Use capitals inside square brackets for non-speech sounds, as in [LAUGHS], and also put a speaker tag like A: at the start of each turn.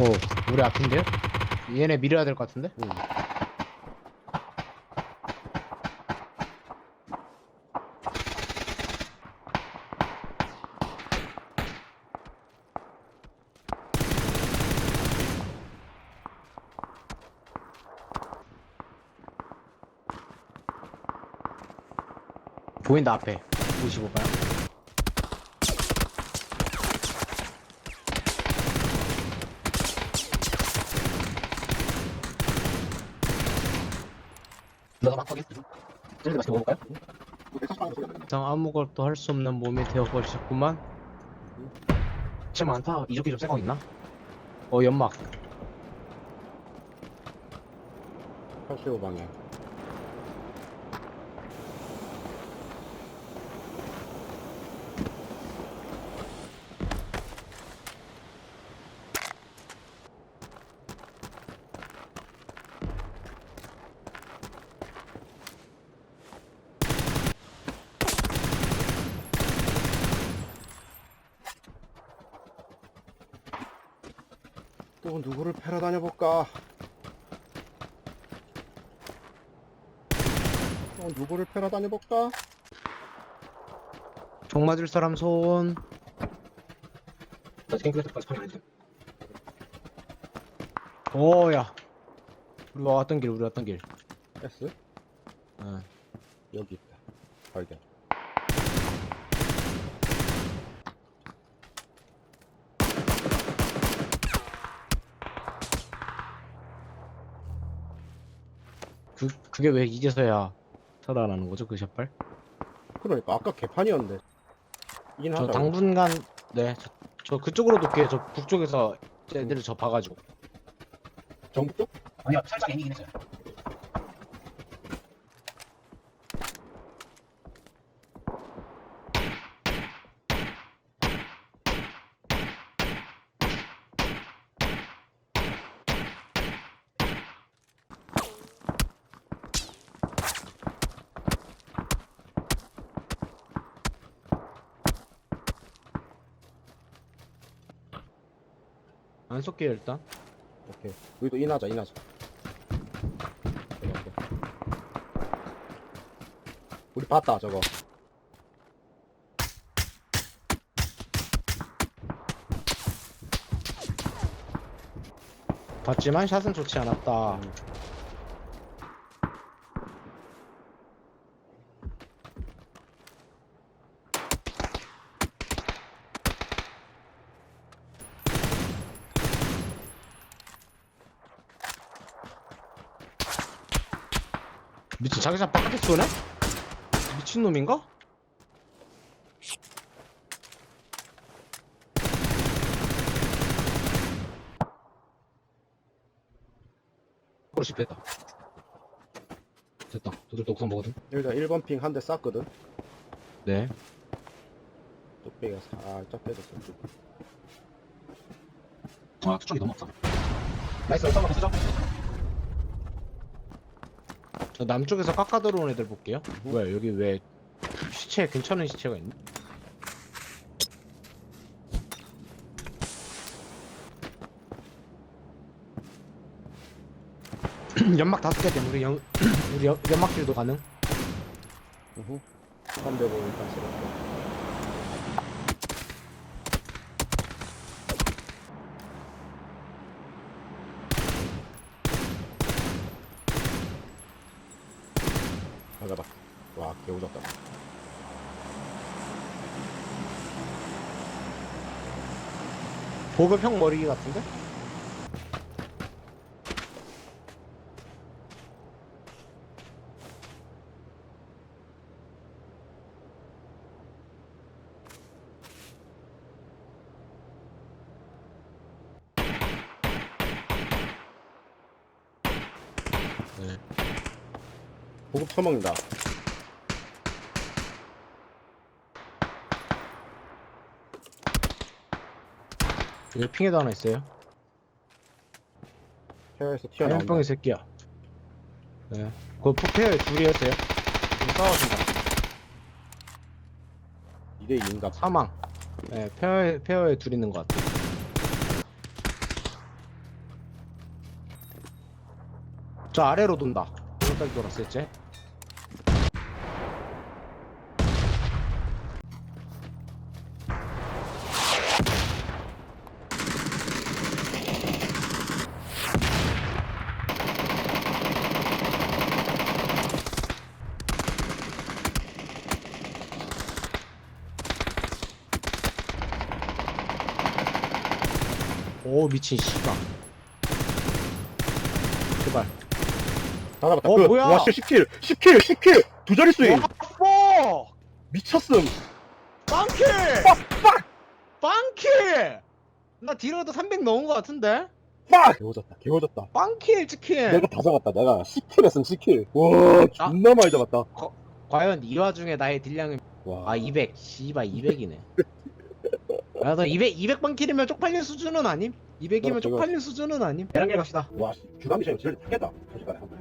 A: 오, 우리 앞인데요? 얘네 밀어야 될 것 같은데?
B: 응.
A: 보인다 앞에 55방
C: 누가 막 하겠어? 젤리 맛있게 먹을까요?
A: 이상 아무것도 할 수 없는 몸이 되어버리셨구만
C: 칠 많다. 이조끼 좀 새거 있나?
A: 어 연막
B: 85방향. 또 누구를 패러 다녀볼까? 또 누구를 패러 다녀볼까?
A: 총 맞을 사람
C: 손나 때까지 파밍 안.
A: 오야 우리 왔던 길 우리 왔던 길
B: S?
A: 어.
B: 여기 있다. 발견.
A: 그, 그게 왜 이제서야 살아나는 거죠 그 샷발?
B: 그러니까 아까 개판이었는데. 이긴
A: 저
B: 하자.
A: 당분간 네 저, 저 그쪽으로 돌게요 저 북쪽에서 애들을 저 봐가지고
B: 정부 쪽?
C: 아니야, 살짝 애니긴 했어요.
A: 안 쏠게요 일단
B: 오케이. 우리도 인하자, 인하자. 오케이, 오케이. 우리 봤다, 저거.
A: 봤지만 샷은 좋지 않았다
B: 음.
A: 미친 자기장 바깥에 쏘네? 미친놈인가?
C: 그걸 실패했다. 됐다. 저들도 옥상 먹거든.
B: 여기다 1번 핑 한 대 쐈거든.
A: 네
B: 뚝배기가 살짝 빼졌어.
C: 아, 투척이 너무 없다. 나이스, 옥상 한번 쓰자.
A: 저 남쪽에서 깎아 들어온 애들 볼게요. 뭐야 여기 왜 시체 괜찮은 시체가 있네 [CLEARS THROAT] 연막 다섯 개 때문에 우리 연 [CLEARS THROAT] 우리 연, 연막길도 가능.
B: 우후. 305일 가자봐. 와, 개우졌다.
A: 보급형 머리 같은데?
B: 보급 처먹는다
A: 여기 핑에도 하나 있어요.
B: 페어에서 아, 튀어나온다
A: 뿅뿅이 새끼야. 네. 그 폭페어에 둘이었어요. 지금 싸워준다.
B: 2대2인가
A: 사망. 네, 페어에, 페어에 둘 있는 것 같아. 저 아래로 돈다. 여기까지 돌았어요, 쟤. 오 미친 씨발 제발
B: 다 잡았다.
A: 어,
B: 그,
A: 뭐야?
B: 와, 씨, 10킬! 10킬! 10킬! 두 자리 스윙!
A: 와
B: 미쳤음!
A: 빵킬
B: 빡!
A: 빵킬 나 딜러도 300 넣은 거 같은데
B: 빡! 개오졌다, 개오졌다.
A: 빵킬 치킨
B: 내가 다 잡았다. 내가 10킬 했음, 10킬. 와, 존나 많이 잡았다.
A: 과연 이 와중에 나의 딜량은
B: 와,
A: 아200 씨발 200이네 [LAUGHS] 야너 200 200빵킬이면 쪽팔린 수준은 아님? 200이면
B: 그렇죠,
A: 쪽팔린 수준은 아님? 베란길 갑시다
B: 와, 주담이 쟤 진짜 죽겠다. 저 시간에 한 번.